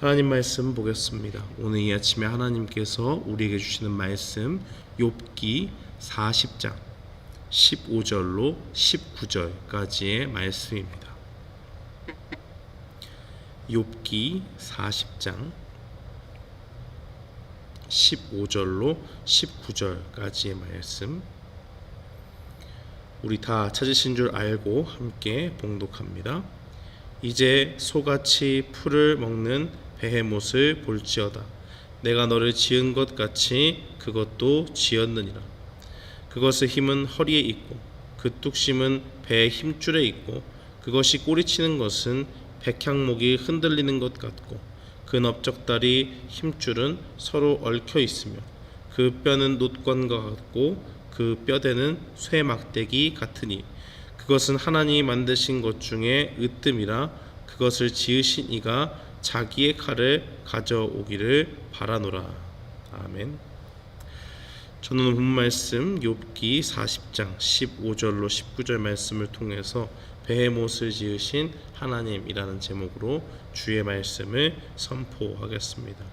하나님 말씀 보겠습니다. 오늘 이 아침에 하나님께서 우리에게 주시는 말씀 욥기 40장 15절로 19절까지의 말씀입니다. 욥기 40장 15절로 19절까지의 말씀 우리 다 찾으신 줄 알고 함께 봉독합니다. 이제 소같이 풀을 먹는 베헤못을 볼지어다. 내가 너를 지은 것 같이 그것도 지었느니라. 그것의 힘은 허리에 있고 그 뚝심은 배의 힘줄에 있고 그것이 꼬리치는 것은 백향목이 흔들리는 것 같고 그 넓적다리 힘줄은 서로 얽혀 있으며 그 뼈는 놋관과 같고 그 뼈대는 쇠 막대기 같으니 그것은 하나님이 만드신 것 중에 으뜸이라 그것을 지으신 이가 자기의 칼을 가져오기를 바라노라. 아멘. 저는 본 말씀 욥기 40장 15절로 19절 말씀을 통해서 베헤못을 지으신 하나님이라는 제목으로 주의 말씀을 선포하겠습니다.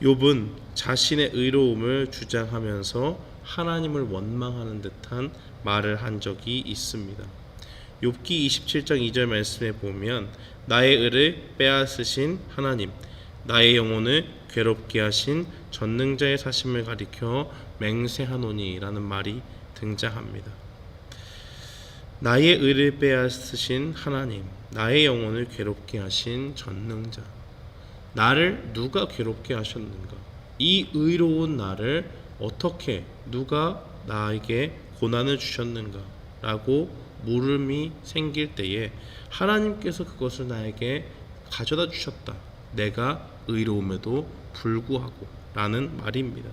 욥은 자신의 의로움을 주장하면서 하나님을 원망하는 듯한 말을 한 적이 있습니다. 욥기 27장 2절 말씀에 보면 나의 의를 빼앗으신 하나님 나의 영혼을 괴롭게 하신 전능자의 사심을 가리켜 맹세하노니라는 말이 등장합니다. 나의 의를 빼앗으신 하나님 나의 영혼을 괴롭게 하신 전능자. 나를 누가 괴롭게 하셨는가? 이 의로운 나를 어떻게 누가 나에게 고난을 주셨는가? 라고 물음이 생길 때에 하나님께서 그것을 나에게 가져다 주셨다. 내가 의로움에도 불구하고 라는 말입니다.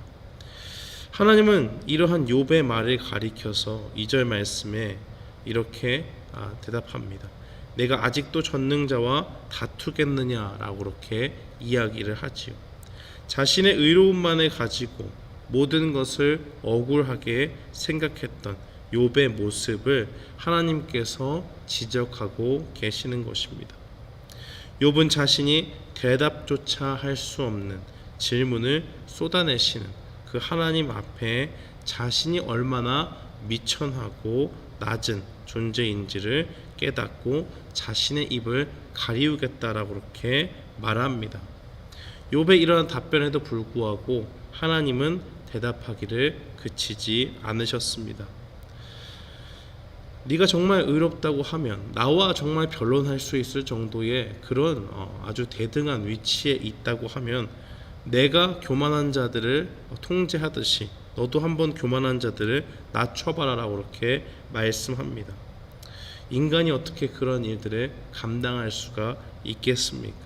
하나님은 이러한 욥의 말을 가리켜서 2절 말씀에 이렇게 아, 대답합니다. 내가 아직도 전능자와 다투겠느냐라고 그렇게 이야기를 하지요. 자신의 의로움만을 가지고 모든 것을 억울하게 생각했던 욥의 모습을 하나님께서 지적하고 계시는 것입니다. 욥은 자신이 대답조차 할 수 없는 질문을 쏟아내시는 그 하나님 앞에 자신이 얼마나 미천하고 낮은 존재인지를 깨닫고 자신의 입을 가리우겠다라고 그렇게 말합니다. 욥의 이러한 답변에도 불구하고 하나님은 대답하기를 그치지 않으셨습니다. 네가 정말 의롭다고 하면 나와 정말 변론할 수 있을 정도의 그런 어, 아주 대등한 위치에 있다고 하면 내가 교만한 자들을 통제하듯이 너도 한번 교만한 자들을 낮춰봐라라고 그렇게 말씀합니다. 인간이 어떻게 그런 일들을 감당할 수가 있겠습니까?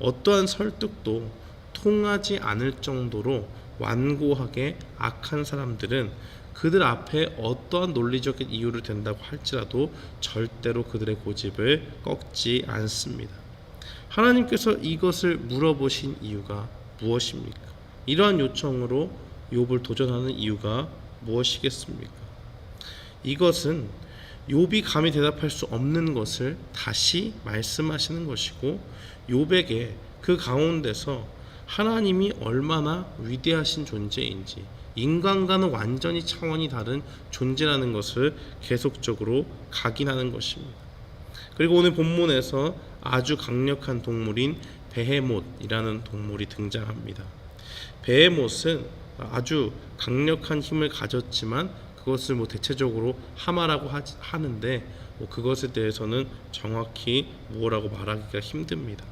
어떠한 설득도 통하지 않을 정도로 완고하게 악한 사람들은 그들 앞에 어떠한 논리적인 이유를 댄다고 할지라도 절대로 그들의 고집을 꺾지 않습니다. 하나님께서 이것을 물어보신 이유가 무엇입니까? 이러한 요청으로 욥을 도전하는 이유가 무엇이겠습니까? 이것은 욥이 감히 대답할 수 없는 것을 다시 말씀하시는 것이고 욥에게 그 가운데서 하나님이 얼마나 위대하신 존재인지 인간과는 완전히 차원이 다른 존재라는 것을 계속적으로 각인하는 것입니다. 그리고 오늘 본문에서 아주 강력한 동물인 베헤못이라는 동물이 등장합니다. 베헤못은 아주 강력한 힘을 가졌지만 그것을 뭐 대체적으로 하마라고 하는데 뭐 그것에 대해서는 정확히 무엇라고 말하기가 힘듭니다.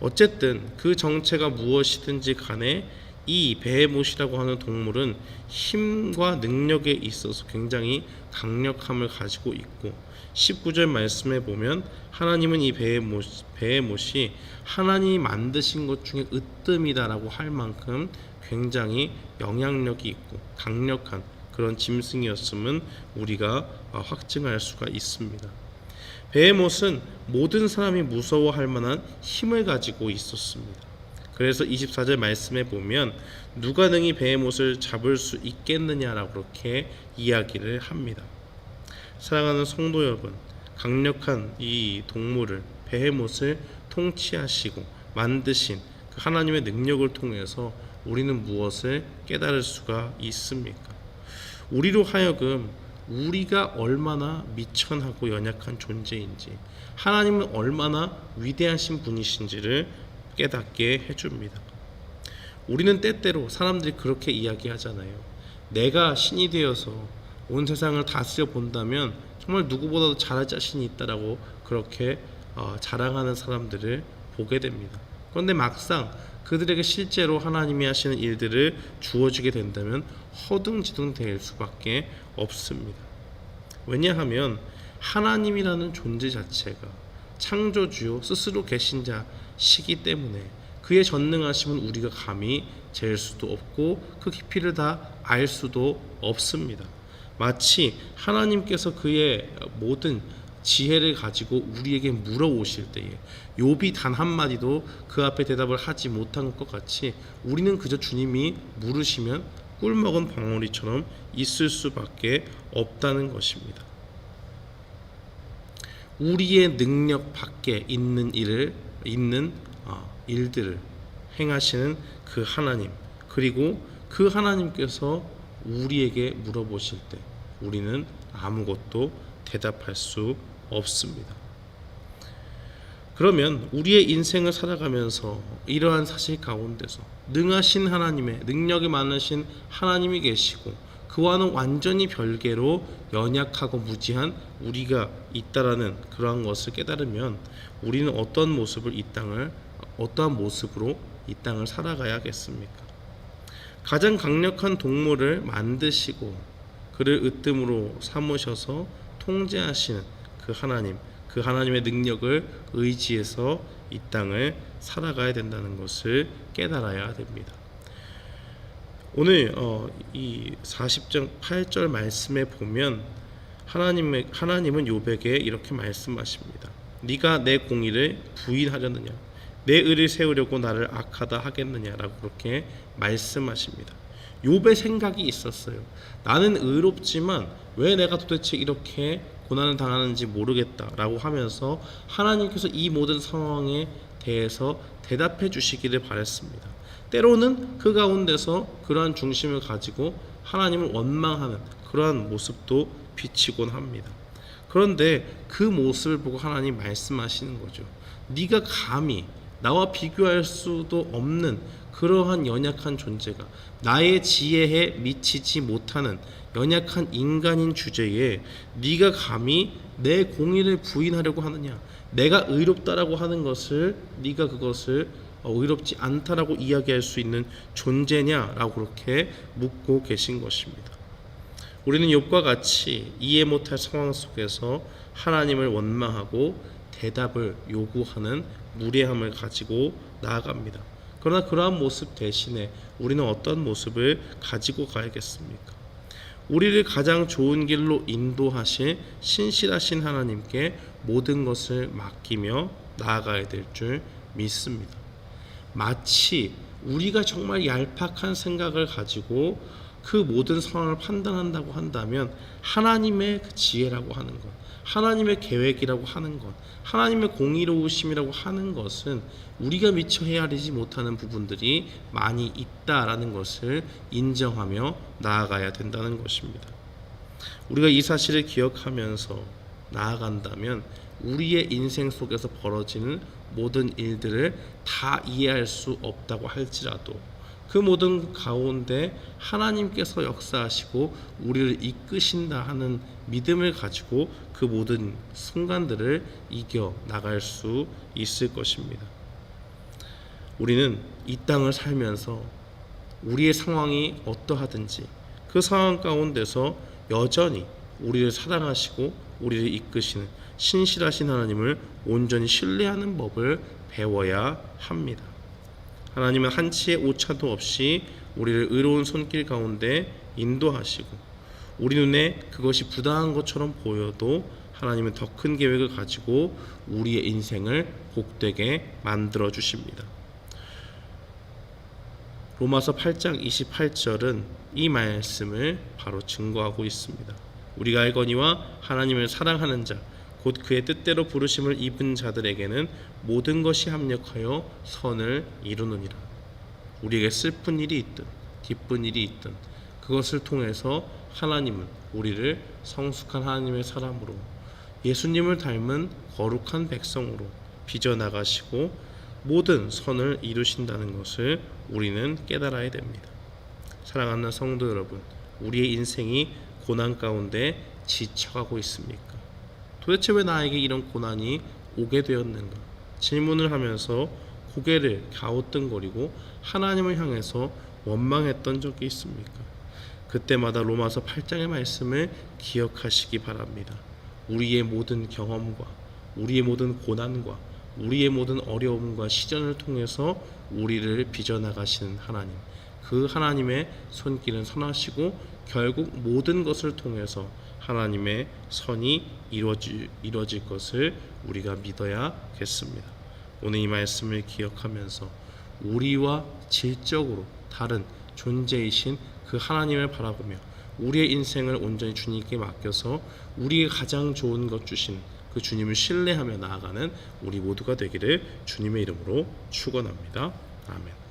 어쨌든 그 정체가 무엇이든지 간에 이 베헤못이라고 하는 동물은 힘과 능력에 있어서 굉장히 강력함을 가지고 있고 19절 말씀에 보면 하나님은 이 베헤못, 베헤못이 하나님이 만드신 것 중에 으뜸이다라고 할 만큼 굉장히 영향력이 있고 강력한 그런 짐승이었음은 우리가 확증할 수가 있습니다. 베헤못은 모든 사람이 무서워할 만한 힘을 가지고 있었습니다. 그래서 24절 말씀에 보면 누가 능히 베헤못을 잡을 수 있겠느냐라고 그렇게 이야기를 합니다. 사랑하는 성도 여러분, 강력한 이 동물을 베헤못을 통치하시고 만드신 그 하나님의 능력을 통해서 우리는 무엇을 깨달을 수가 있습니까? 우리로 하여금 우리가 얼마나 미천하고 연약한 존재인지 하나님은 얼마나 위대하신 분이신지를 깨닫게 해줍니다. 우리는 때때로 사람들이 그렇게 이야기하잖아요. 내가 신이 되어서 온 세상을 다스려 본다면 정말 누구보다도 잘할 자신이 있다라고 그렇게 어, 자랑하는 사람들을 보게 됩니다. 그런데 막상 그들에게 실제로 하나님이 하시는 일들을 주어지게 된다면 허둥지둥 될 수밖에 없습니다. 왜냐하면 하나님이라는 존재 자체가 창조주요 스스로 계신 자시기 때문에 그의 전능하심은 우리가 감히 잴 수도 없고 그 깊이를 다 알 수도 없습니다. 마치 하나님께서 그의 모든 지혜를 가지고 우리에게 물어오실 때에 욥이 단 한마디도 그 앞에 대답을 하지 못한 것 같이 우리는 그저 주님이 물으시면 꿀 먹은 방울이처럼 있을 수밖에 없다는 것입니다. 우리의 능력 밖에 있는 일을 있는 어, 일들을 행하시는 그 하나님 그리고 그 하나님께서 우리에게 물어보실 때 우리는 아무것도 대답할 수 없습니다. 그러면 우리의 인생을 살아가면서 이러한 사실 가운데서 능하신 하나님의 능력이 많으신 하나님이 계시고 그와는 완전히 별개로 연약하고 무지한 우리가 있다라는 그러한 것을 깨달으면 우리는 어떤 모습을 이 땅을 어떠한 모습으로 이 땅을 살아가야겠습니까? 가장 강력한 동물을 만드시고 그를 으뜸으로 삼으셔서 통제하시는 그 하나님, 그 하나님의 능력을 의지해서 이 땅을 살아가야 된다는 것을 깨달아야 됩니다. 오늘 어, 이 40장 8절 말씀에 보면 하나님의 하나님은 요백에 이렇게 말씀하십니다. 네가 내 공의를 부인하려느냐? 내 의를 세우려고 나를 악하다 하겠느냐라고 그렇게 말씀하십니다. 욥의 생각이 있었어요. 나는 의롭지만 왜 내가 도대체 이렇게 고난을 당하는지 모르겠다라고 하면서 하나님께서 이 모든 상황에 대해서 대답해 주시기를 바랬습니다. 때로는 그 가운데서 그러한 중심을 가지고 하나님을 원망하는 그러한 모습도 비치곤 합니다. 그런데 그 모습을 보고 하나님 말씀하시는 거죠. 네가 감히 나와 비교할 수도 없는 그러한 연약한 존재가 나의 지혜에 미치지 못하는 연약한 인간인 주제에 네가 감히 내 공의를 부인하려고 하느냐? 내가 의롭다라고 하는 것을 네가 그것을 어, 의롭지 않다라고 이야기할 수 있는 존재냐라고 그렇게 묻고 계신 것입니다. 우리는 욥과 같이 이해 못할 상황 속에서 하나님을 원망하고 대답을 요구하는 무례함을 가지고 나아갑니다. 그러나 그러한 모습 대신에 우리는 어떤 모습을 가지고 가야겠습니까? 우리를 가장 좋은 길로 인도하실 신실하신 하나님께 모든 것을 맡기며 나아가야 될 줄 믿습니다. 마치 우리가 정말 얄팍한 생각을 가지고 그 모든 상황을 판단한다고 한다면 하나님의 그 지혜라고 하는 것, 하나님의 계획이라고 하는 것, 하나님의 공의로우심이라고 하는 것은 우리가 미처 헤아리지 못하는 부분들이 많이 있다라는 것을 인정하며 나아가야 된다는 것입니다. 우리가 이 사실을 기억하면서 나아간다면 우리의 인생 속에서 벌어지는 모든 일들을 다 이해할 수 없다고 할지라도 그 모든 가운데 하나님께서 역사하시고 우리를 이끄신다 하는 믿음을 가지고 그 모든 순간들을 이겨 나갈 수 있을 것입니다. 우리는 이 땅을 살면서 우리의 상황이 어떠하든지 그 상황 가운데서 여전히 우리를 사랑하시고 우리를 이끄시는 신실하신 하나님을 온전히 신뢰하는 법을 배워야 합니다. 하나님은 한치의 오차도 없이 우리를 의로운 손길 가운데 인도하시고 우리 눈에 그것이 부당한 것처럼 보여도 하나님은 더 큰 계획을 가지고 우리의 인생을 복되게 만들어 주십니다. 로마서 8장 28절은 이 말씀을 바로 증거하고 있습니다. 우리가 알거니와 하나님을 사랑하는 자 곧 그의 뜻대로 부르심을 입은 자들에게는 모든 것이 합력하여 선을 이루느니라. 우리에게 슬픈 일이 있든 기쁜 일이 있든 그것을 통해서 하나님은 우리를 성숙한 하나님의 사람으로 예수님을 닮은 거룩한 백성으로 빚어 나가시고 모든 선을 이루신다는 것을 우리는 깨달아야 됩니다. 사랑하는 성도 여러분, 우리의 인생이 고난 가운데 지쳐가고 있습니까? 도대체 왜 나에게 이런 고난이 오게 되었는가? 질문을 하면서 고개를 갸우뚱거리고 하나님을 향해서 원망했던 적이 있습니까? 그때마다 로마서 8장의 말씀을 기억하시기 바랍니다. 우리의 모든 경험과 우리의 모든 고난과 우리의 모든 어려움과 시련을 통해서 우리를 빚어나가시는 하나님. 그 하나님의 손길은 선하시고 결국 모든 것을 통해서 하나님의 선이 이루어질, 이루어질 것을 우리가 믿어야겠습니다. 오늘 이 말씀을 기억하면서 우리와 질적으로 다른 존재이신 그 하나님을 바라보며 우리의 인생을 온전히 주님께 맡겨서 우리의 가장 좋은 것 주신 그 주님을 신뢰하며 나아가는 우리 모두가 되기를 주님의 이름으로 축원합니다. 아멘.